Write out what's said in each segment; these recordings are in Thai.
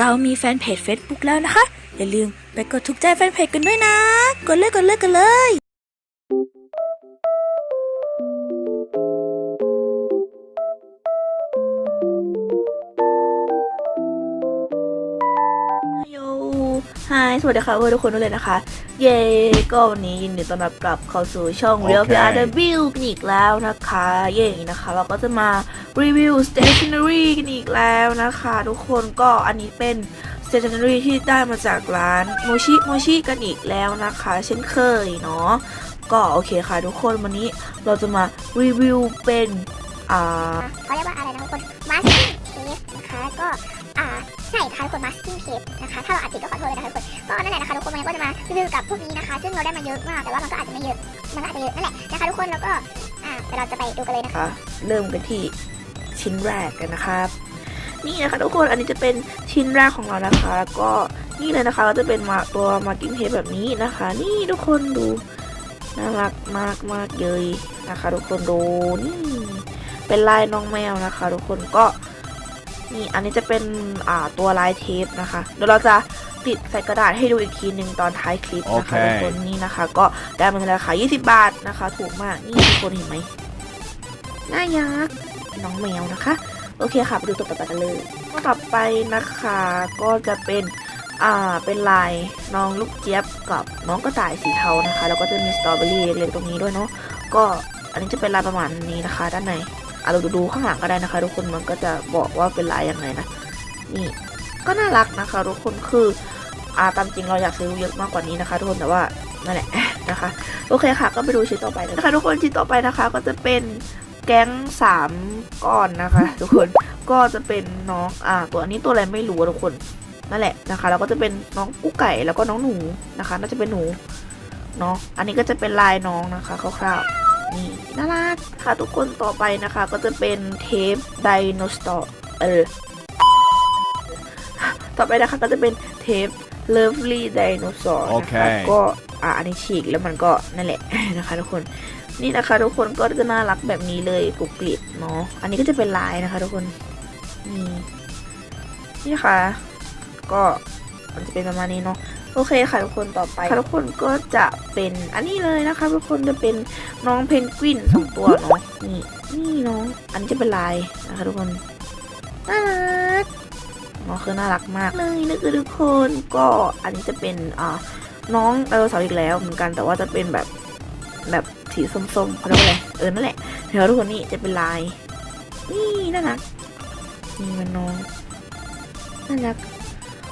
เรามีแฟนเพจ Facebook แล้วนะคะ อย่าลืมไปกดถูกใจแฟนเพจกันด้วยนะ กดเลยกดเลยกดเลย สวัสดีค่ะเพื่อนทุกคนด้วยเลยนะคะ เย้ก็วันนี้ยินดีต้อนรับกลับเข้าสู่ช่อง Real โอเค VR Review กันอีกแล้วนะคะ เย้นะคะ เราก็จะมารีวิว stationery กันอีกแล้วนะคะ ทุกคนก็อันนี้เป็น stationery ที่ได้มาจากร้านโมชิโมชิกันอีกแล้วนะคะ เช่นเคยเนาะก็โอเคค่ะทุกคนวันนี้เราจะมารีวิวเป็นอ่าเขาเรียกว่าอะไรนะทุกคน masking tape นะคะก็อ่าใช่ค่ะทุกคน masking tape นะคะถ้าเราอ่านผิดก็ขอโทษเลยนะคะทุกคนก็นั่นแหละนะคะทุกคนมันก็จะมารีวิวกับพวกนี้นะคะ ซึ่งเราได้มาเยอะมากแต่ว่ามันก็อาจจะไม่เยอะมันก็อาจจะเยอะนั่นแหละนะคะทุกคนแล้วก็อ่าเดี๋ยวเราจะไปดูกันเลยนะคะ เริ่มกันที่ชิ้นแรกกันนะครับนี่นะคะทุกคนอันนี้จะเป็นชิ้นแรกของเรานะคะก็นี่เลยนะคะก็จะเป็นมาตัวมาร์กิ้งเทปแบบนี้นะคะ นี่ทุกคนดูน่ารักมากมากเลยนะคะ ทุกคนดูนี่เป็นลายน้องแมวนะคะ ทุกคนก็ นี่อันนี้จะเป็นอ่าตัวลายเทปนะคะเดี๋ยวเราจะติดใส่กระดาษให้ดูอีกทีหนึ่งตอนท้ายคลิปนะคะโอเคทุกคนนี่นะคะ ก็ได้มาในราคา 20 บาทนะคะ ถูกมากนี่ทุกคนเห็นไหมน่ายักน้องแมวนะคะ โอเคค่ะไปดูตัวต่อไปกันเลยตัวต่อไปนะคะก็จะเป็นอ่าเป็นลายน้องลูกเจี๊ยบกับน้องกระต่ายสีเทานะคะ แล้วก็จะมีสตรอเบอรี่เล็กๆตรงนี้ด้วยเนาะก็อันนี้จะเป็นลายประมาณนี้นะคะ ด้านใน อะเราดูข้างหลังก็ได้นะคะ ทุกคนมันก็จะบอกว่าเป็นลายยังไงนะนี่ก็น่ารักนะคะทุกคนคืออ่าตามจริงเราอยากซื้อเยอะมากกว่านี้นะคะ ทุกคนแต่ว่านั่นแหละนะคะโอเคค่ะ ก็ไปดูชิ้นต่อไปนะคะ ทุกคนชิ้นต่อไปนะคะ ก็จะเป็นแก๊งสามก้อนนะคะ ทุกคนก็จะเป็นน้องอ่าตัวนี้ตัวอะไรไม่รู้ทุกคนนั่นแหละนะคะแล้วก็จะเป็นน้องกุ๊กไก่แล้วก็น้องหนูนะคะ น่าจะเป็นหนูเนาะอันนี้ก็จะเป็นลายน้องนะคะคร่าวๆ นี่น่ารักค่ะทุกคนต่อไปนะคะ ก็จะเป็นเทปไดโนเสาร์เออต่อไปนะคะก็จะเป็นเทป Lovely Dinosaur โอนะเคคะก็อ่าอันนี้ฉีกแล้วมันก็นั่นแหละนะคะทุกคนนี่นะคะ ทุกคนก็จะน่ารักแบบนี้เลยกรุบกริบเนาะอันนี้ก็จะเป็นลายนะคะ ทุกคนนี่นี่นะคะก็มันจะเป็นประมาณนี้เนาะ โอเคค่ะทุกคนต่อไปค่ะทุกคนก็จะเป็นอันนี้เลยนะคะ ทุกคนจะเป็นน้องเพนกวินสองตัวเนาะนี่นี่เนาะอันนี้จะเป็นลายนะคะทุกคนน่ารักเนาะคือน่ารักมากเลยนะคะทุกคนก็อันนี้จะเป็นอ่าน้องไดโนเสาร์อีกแล้วเหมือนกันแต่ว่าจะเป็นแบบแบบสีส้มๆเขาเรียกว่าอะไรเออนั่นแหละเดี๋ยวทุกคนนี่จะเป็นลายนี่น่ารักนี่มันน้องน่ารัก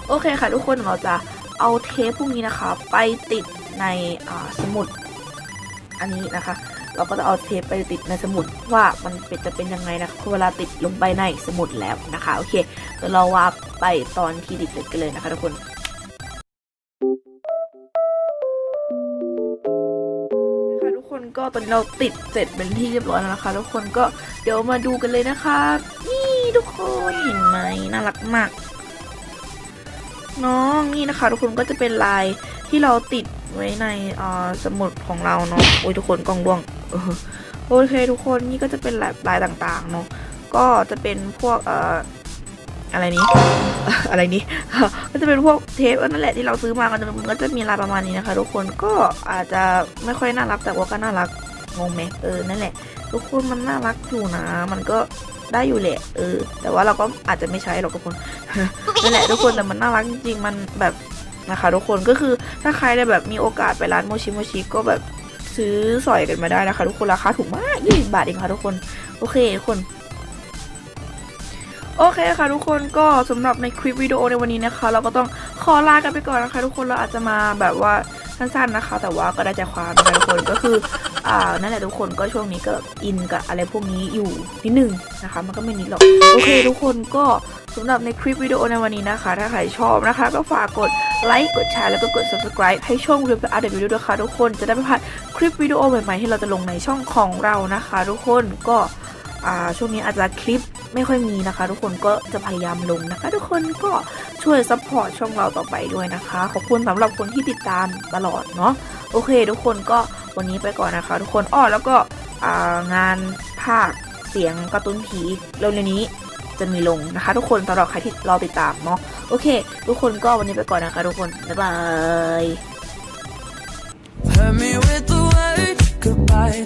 โอเคค่ะทุกคนเราจะ เอาเทปพวกนี้นะคะ ไปติดในสมุด อันนี้นะคะ เราก็จะเอาเทปไปติดในสมุดว่ามันเป็นจะเป็นยังไงนะคะเวลาติดลงไปในสมุดแล้วนะคะโอเคเดี๋ยวเราว่าไปตอนที่ติดกันเลยนะคะทุกคนค่ะทุกคนก็ตอนนี้เราติดเสร็จเป็นที่เรียบร้อยแล้วนะคะ ทุกคนก็เดี๋ยวมาดูกันเลยนะคะ นี่ทุกคนเห็นไหมน่ารักมาก น้องนี่นะคะ ทุกคนก็จะเป็นลายที่เราติดไว้ในสมุดของเราเนาะโอ้ยทุกคนกล้องดวงโอเคทุกคนนี่ก็จะเป็นลายลายต่างๆเนาะก็จะเป็นพวกเอ่ออะไรนี้อะไรนี้ก็จะเป็นพวกเทปนั่นแหละที่เราซื้อมาก็จะมันก็จะมีลายประมาณนี้นะคะ ทุกคนก็อาจจะไม่ค่อยน่ารักแต่ว่าก็น่ารักงงไหมเออนั่นแหละ ทุกคนมันน่ารักอยู่นะ มันก็ ได้อยู่แหละ เออ แต่ว่าเราก็อาจจะไม่ใช้หรอกทุกคนนั่นแหละทุกคนแต่มันน่ารักจริงๆมันแบบนะคะทุกคนก็คือถ้าใครได้แบบมีโอกาสไปร้านโมชิโมชิก็แบบซื้อสอยกันมาได้นะคะ ทุกคนราคาถูกมากยี่สิบาทเองค่ะทุกคน โอเคทุกคนโอเคค่ะทุกคนก็สำหรับในคลิปวิดีโอในวันนี้นะคะ เราก็ต้องขอลากันไปก่อนนะคะ ทุกคนเราอาจจะมาแบบว่า สั้นๆนะคะ แต่ว่าก็ได้ใจความนะคะทุกคนก็คืออ่านั่นแหละทุกคนก็ช่วงนี้ก็อินกับอะไรพวกนี้อยู่นิดนึงนะคะ มันก็ไม่นิดหรอกโอเค ทุกคนก็สำหรับในคลิปวิดีโอในวันนี้นะคะ ถ้าใครชอบนะคะ ก็ฝากกดไลค์กดแชร์แล้วก็กด subscribe ให้ช่องเรียบอาร์เดวิดีโอด้วยค่ะทุกคนจะได้ไม่พลาดคลิปวิดีโอใหม่ๆที่เราจะลงในช่องของเรานะคะ ทุกคนก็ช่วงนี้อาจจะคลิปไม่ค่อยมีนะคะ ทุกคนก็จะพยายามลงนะคะ ทุกคนก็ ช่วยซัพพอร์ตช่องเราต่อไปด้วยนะคะ ขอบคุณสำหรับคนที่ติดตามตลอดเนาะโอเค ทุกคนก็วันนี้ไปก่อนนะคะ ทุกคนอ้อแล้วก็งานภาคเสียงการ์ตูนผีเร็วๆนี้จะมีลงนะคะ ทุกคนสำหรับใครที่รอติดตามเนาะโอเค ทุกคนก็วันนี้ไปก่อนนะคะ ทุกคน บ๊ายบาย Hurt me with the word goodbye,